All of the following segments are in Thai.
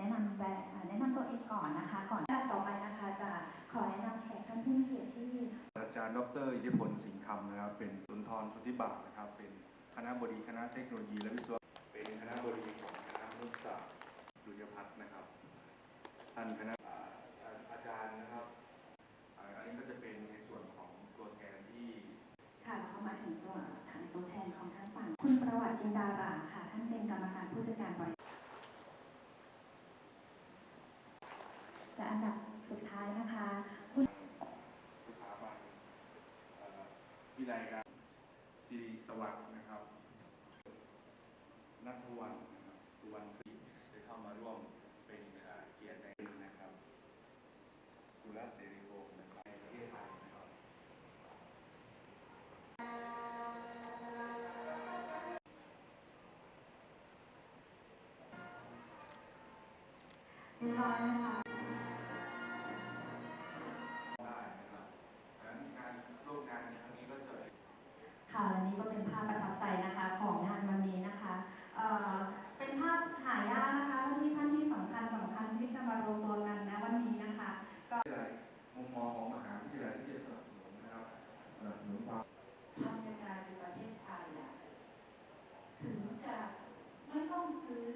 แนะนำแบบแนะนำตัวเองก่อนนะคะ ก่อนต่อไปนะคะจะขอแนะนำแขกท่านผู้มีเกียรติที่อาจารย์ดรอิทธิพลสิงห์คำนะครับ เป็นสุนทรสุธิบาทนะครับ เป็นคณะบดีคณะเทคโนโลยีและวิศวะเป็นคณะบดีของคณะนุษศาสตร์ดุลยพัฒน์นะครับท่านคณะอาจารย์นะครับอันนี้ก็จะเป็นในส่วนของตัวแทนที่ค่ะเรามาถึงตัวทางตัวแทนของท่านฝั่งคุณประวัติจินดาราค่ะ ท่านเป็นกรรมการผู้จัดการบริษัทายนะคะสถาบันเอ่อวิไลการศิริสวัสดิ์นะครับนัทวันนะครับสุวรรณศรีได้เข้ามาร่วมเป็นเอ่อเกียรติในนะครับสุรเสรีวงศ์นะครับในประเทศไทยนะครับเรียบร้อยนะคะ ก็เป็นภาพประทับใจนะคะของงานวันนี้นะคะเอ่อเป็นภาพหายากนะคะที่ท่านที่สำคัญสำคัญที่จะมารวมตัวกันนะวันนี้นะคะ วิทยาลัยมุมมองของมหาวิทยาลัยที่จะสนับสนุนนะครับสนับสนุนความ ทำยังไงในประเทศไทยอะถึงจะไม่ต้องซื้อ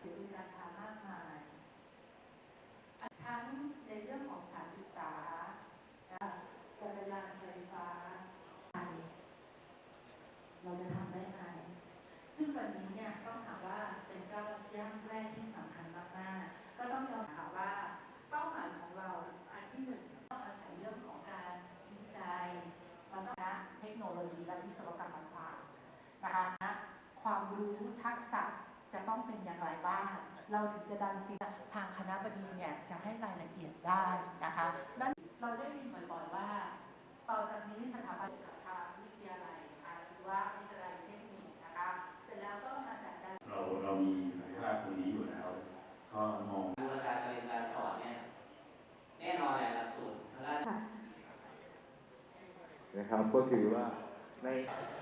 หรือราคามากมายทั้งในเรื่องของสถานศึกษาจักรยานไฟฟ้าเราจะทำได้ไหมซึ่งวันนี้เนี่ยต้องถามว่าเป็นก้าวย่างแรกที่สำคัญมากๆ ก็ต้องยอมถามว่าเป้าหมายของเราอันที่หนึ่งต้องอาศัยเรื่องของการวิจัย เราต้องนะเทคโนโลยีและวิศวกรรมศาสตร์นะคะความรู้ทัก ษะจะต้องเป็นอย่างไรบ้าง เราถึงจะดันซีทางคณะบดีเนี่ยจะให้รายละเอียดได้นะคะนั่นเราได้ยินบ่อยๆว่า ต่อจากนี้สถาบันกับทางวิทยาลัยอาชีวะวิทยาลัยเทคนิคนะคะ เสร็จแล้วก็มาจัดการเราเรามีศักยภาพตรงนี้อยู่แล้ว ก็มองดูการเรียนการสอนเนี่ยแน่นอนแหละหลักสูตรทางด้านนะครับก็คือว่าในโอเค